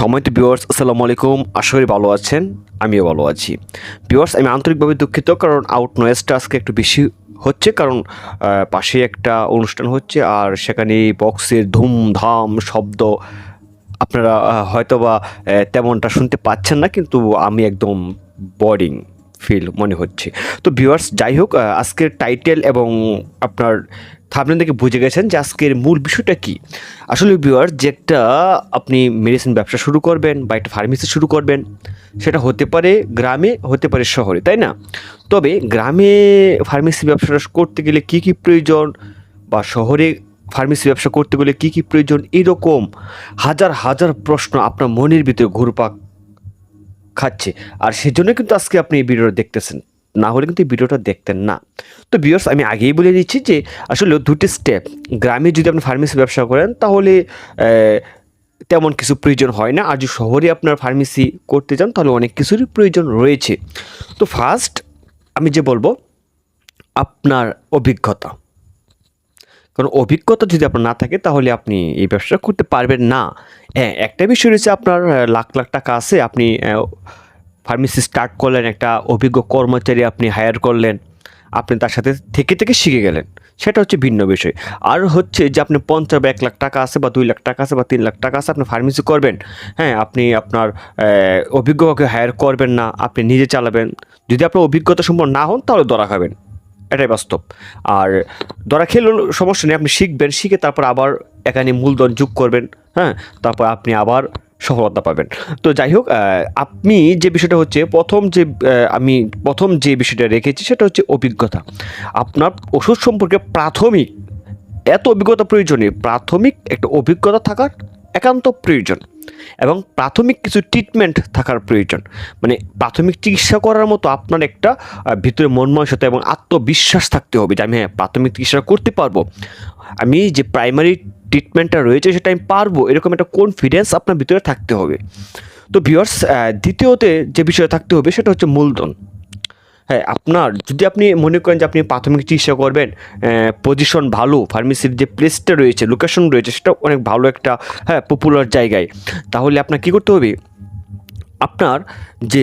সময় তো ভিউয়ার্স আসসালামু আলাইকুম। আশা করি ভালো আছেন, আমিও ভালো আছি। বিওয়ার্স আমি আন্তরিকভাবে দুঃখিত কারণ আউট নয়েজটা আজকে একটু বেশি হচ্ছে, কারণ পাশে একটা অনুষ্ঠান হচ্ছে আর সেখানে বক্সের ধুমধাম শব্দ আপনারা হয়তোবা তেমনটা শুনতে পাচ্ছেন না, কিন্তু আমি একদম বোরিং ফিল মনে হচ্ছে। তো ভিউয়ার্স যাই হোক আজকের টাইটেল এবং আপনার থামনেল থেকে বুঝে গেছেন যে আজকের মূল বিষয়টা কি। আসলে ভিউয়ার যে একটা আপনি মেডিসিন ব্যবসা শুরু করবেন বা একটা ফার্মেসি শুরু করবেন, সেটা হতে পারে গ্রামে, হতে পারে শহরে, তাই না? তবে গ্রামে ফার্মেসি ব্যবসাটা করতে গেলে কি কি প্রয়োজন বা শহরে ফার্মেসি ব্যবসা করতে গেলে কি কি প্রয়োজন, এরকম হাজার হাজার প্রশ্ন আপনার মনের ভিতরে ঘুরপাক খাচ্ছে। আর সেজন্য কিন্তু আজকে আপনি এই ভিডিওটা দেখতেছেন। না হলে কিন্তু এই ভিডিওটা দেখতেন না। তো বিয়ার্স আমি আগেই বলে দিচ্ছি যে, আসলে দুটি স্টেপ গ্রামে যদি আপনি ফার্মেসি ব্যবসা করেন, তাহলে তেমন কিছু প্রয়োজন হয় না। আর যদি শহরে আপনার ফার্মেসি করতে যান, তাহলে অনেক কিছুরই প্রয়োজন রয়েছে। তো ফার্স্ট আমি যে বলব, আপনার অভিজ্ঞতা। কারণ অভিজ্ঞতা যদি আপনার না থাকে তাহলে আপনি এই ব্যবসা করতে পারবেন না। হ্যাঁ একটা বিষয় রয়েছে আপনার লাখ লাখ টাকা আছে আপনি ফার্মেসি স্টার্ট করলেন একটা অভিজ্ঞ কর্মচারী আপনি হায়ার করলেন আপনি তার সাথে থেকে থেকে শিখে গেলেন। সেটা হচ্ছে ভিন্ন বিষয়। আর হচ্ছে যে আপনি পঞ্চাশ বা এক লাখ টাকা আছে বা দুই লাখ টাকা আছে বা তিন লাখ টাকা আছে আপনি ফার্মেসি করবেন। হ্যাঁ আপনি আপনার আহ, অভিজ্ঞ কাউকে হায়ার করবেন না আপনি নিজে চালাবেন। যদি আপনার অভিজ্ঞতা সম্পন্ন না হন তাহলে ধরা খাবেন। এটাই বাস্তব। আর ধরা খেলেও সমস্যা নেই, আপনি শিখবেন, শিখে তারপর আবার এখানে মূলধন যোগ করবেন হ্যাঁ? তারপর আপনি আবার সফলতা পাবেন। তো যাই হোক আপনি যে বিষয়টা হচ্ছে, প্রথম যে আমি প্রথম যে বিষয়টা রেখেছি সেটা হচ্ছে অভিজ্ঞতা। আপনার ওষুধ সম্পর্কে প্রাথমিক, এত অভিজ্ঞতা প্রয়োজনীয়, প্রাথমিক একটা অভিজ্ঞতা থাকার একান্ত প্রয়োজন। এবং প্রাথমিক কিছু ট্রিটমেন্ট থাকার প্রয়োজন। মানে প্রাথমিক চিকিৎসা করার মতো আপনার একটা ভিতরে মনময়সতা এবং আত্মবিশ্বাস থাকতে হবে যে আমি হ্যাঁ প্রাথমিক চিকিৎসা করতে পারব। আমি যে প্রাইমারি ট্রিটমেন্টটা রয়েছে সেটা আমি পারব, এরকম একটা কনফিডেন্স আপনার ভিতরে থাকতে হবে। তো ভিওর্স দ্বিতীয়তে যে বিষয়ে থাকতে হবে সেটা হচ্ছে মূলধন। হ্যাঁ আপনার, যদি আপনি মনে করেন যে আপনি প্রাথমিক চিকিৎসা করবেন পজিশন ভালো ফার্মেসির যে প্লেসটা রয়েছে লোকেশন রয়েছে, সেটা অনেক ভালো একটা হ্যাঁ পপুলার জায়গায়, তাহলে আপনার কী করতে হবে? আপনার যে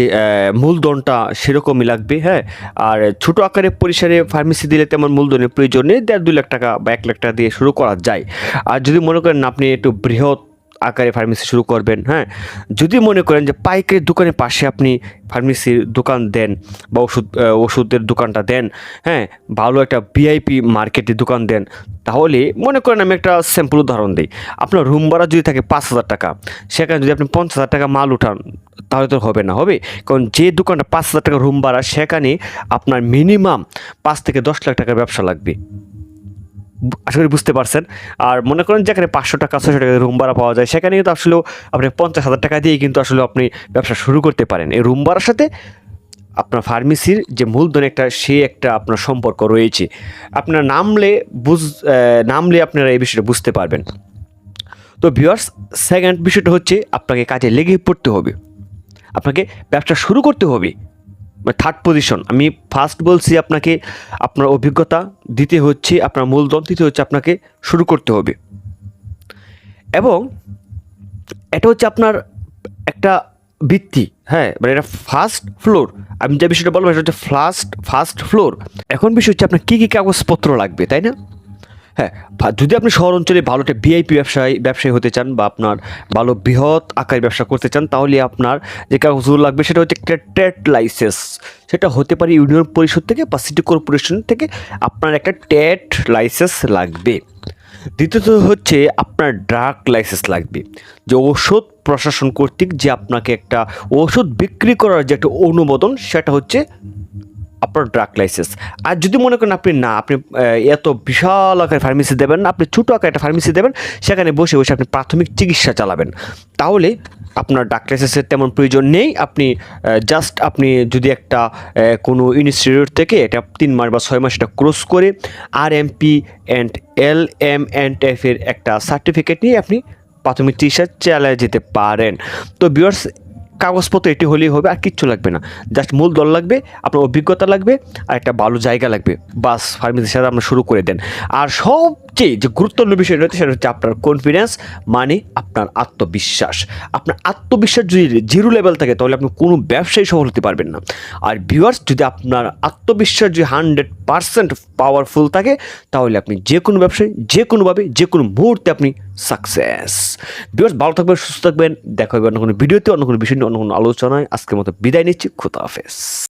মূলধনটা সেরকমই লাগবে হ্যাঁ আর ছোটো আকারে পরিসরে ফার্মেসি দিলে তেমন মূলধনের প্রয়োজন নেই, দেড় দুই লাখ টাকা বা এক লাখ টাকা দিয়ে শুরু করা যায়। আর যদি মনে করেন আপনি একটু বৃহৎ আকারে ফার্মেসি শুরু করবেন হ্যাঁ? যদি মনে করেন যে পাইকারি দোকানের পাশে আপনি ফার্মেসির দোকান দেন বা ওষুধ ওষুধের দোকানটা দেন হ্যাঁ? ভালো একটা ভিআইপি মার্কেটের দোকান দেন, তাহলে মনে করেন আমি একটা স্যাম্পল উদাহরণ দিই। আপনার রুম ভাড়া যদি থাকে পাঁচ হাজার টাকা, সেখানে যদি আপনি পঞ্চাশ হাজার টাকা মাল উঠান, তাহলে তো হবে না, হবে? কারণ যে দোকানটা পাঁচ হাজার টাকা রুম ভাড়া, সেখানে আপনার মিনিমাম পাঁচ থেকে দশ লাখ টাকার ব্যবসা লাগবে। আশা করি বুঝতে পারছেন। আর মনে করেন যেখানে পাঁচশো টাকা ছশো টাকা রুম ভাড়া পাওয়া যায়, সেখানে কিন্তু আসলেও আপনি পঞ্চাশ হাজার টাকা দিয়ে কিন্তু আসলে আপনি ব্যবসা শুরু করতে পারেন। এই রুম ভাড়ার সাথে আপনার ফার্মেসির যে মূলধন একটা, সে একটা আপনার সম্পর্ক রয়েছে। আপনার নামলে বুঝ নামলে আপনারা এই বিষয়টা বুঝতে পারবেন। তো ভিউয়ার্স সেকেন্ড বিষয়টা হচ্ছে আপনাকে কাজে লেগে পড়তে হবে। আপনাকে ব্যবসা শুরু করতে হবে। থার্ড পজিশন আমি ফার্স্ট বলছি আপনাকে আপনার অভিজ্ঞতা দিতে হচ্ছে আপনার মূলধন দিতে হচ্ছে আপনাকে শুরু করতে হবে। এবং এটা হচ্ছে আপনার একটা ভিত্তি হ্যাঁ মানে এটা ফার্স্ট ফ্লোর আমি যে বিষয়টা বলব সেটা হচ্ছে ফার্স্ট ফার্স্ট ফ্লোর এখন বিষয় হচ্ছে আপনার কী কী কাগজপত্র লাগবে, তাই না? হ্যাঁ যদি আপনি শহর অঞ্চলে ভালো একটা ভিআইপি ব্যবসায়ী ব্যবসায়ী হতে চান বা আপনার ভালো বৃহৎ আকারে ব্যবসা করতে চান, তাহলে আপনার যে কাগজগুলো লাগবে সেটা হচ্ছে একটা ট্রেড লাইসেন্স। সেটা হতে পারে ইউনিয়ন পরিষদ থেকে বা সিটি কর্পোরেশন থেকে আপনার একটা ট্রেড লাইসেন্স লাগবে। দ্বিতীয়ত হচ্ছে আপনার ড্রাগ লাইসেন্স লাগবে। যে ওষুধ প্রশাসন কর্তৃক যে আপনাকে একটা ওষুধ বিক্রি করার যে একটা অনুমোদন, সেটা হচ্ছে আপনার ড্রাগ লাইসেন্স আর যদি মনে করেন আপনি না, আপনি এত বিশাল আকারে ফার্মেসি দেবেন না আপনি ছোটো আকারে একটা ফার্মেসি দেবেন, সেখানে বসে বসে আপনি প্রাথমিক চিকিৎসা চালাবেন। তাহলে আপনার ড্রাগ লাইসেন্সের তেমন প্রয়োজন নেই। আপনি জাস্ট আপনি যদি একটা কোনো ইনস্টিটিউট থেকে এটা তিন মাস বা ছয় মাস এটা ক্রস করে R M P and L M and এফের একটা সার্টিফিকেট নিয়ে আপনি প্রাথমিক চিকিৎসা চালিয়ে যেতে পারেন। তো বিয়ার্স কাগজপত্র, এটি হলেই হবে, আর কিচ্ছু লাগবে না। জাস্ট মূল দল লাগবে, আপনার অভিজ্ঞতা লাগবে, আর একটা ভালো জায়গা লাগবে। বাস, ফার্মেসির সাথে আপনার শুরু করে দেন। আর সব সবচেয়ে যে গুরুত্বপূর্ণ বিষয় রয়েছে সেটা হচ্ছে আপনার কনফিডেন্স মানে আপনার আত্মবিশ্বাস। আপনার আত্মবিশ্বাস যদি জিরো লেভেল থাকে, তাহলে আপনি কোনো ব্যবসায়ী সফল হতে পারবেন না। আর ভিউয়ার্স যদি আপনার আত্মবিশ্বাস যদি হান্ড্রেড পারসেন্ট পাওয়ারফুল থাকে, তাহলে আপনি যে কোনো ব্যবসায়, যে কোনোভাবে যে কোনো মুহূর্তে আপনি সাকসেস ভিউয়ার্স ভালো থাকবেন, সুস্থ থাকবেন। দেখা হবে অন্য কোনো ভিডিওতে, অন্য কোনো বিষয় নিয়ে, অন্য কোনো আলোচনায়। আজকের মতো বিদায় নিচ্ছি। খুদা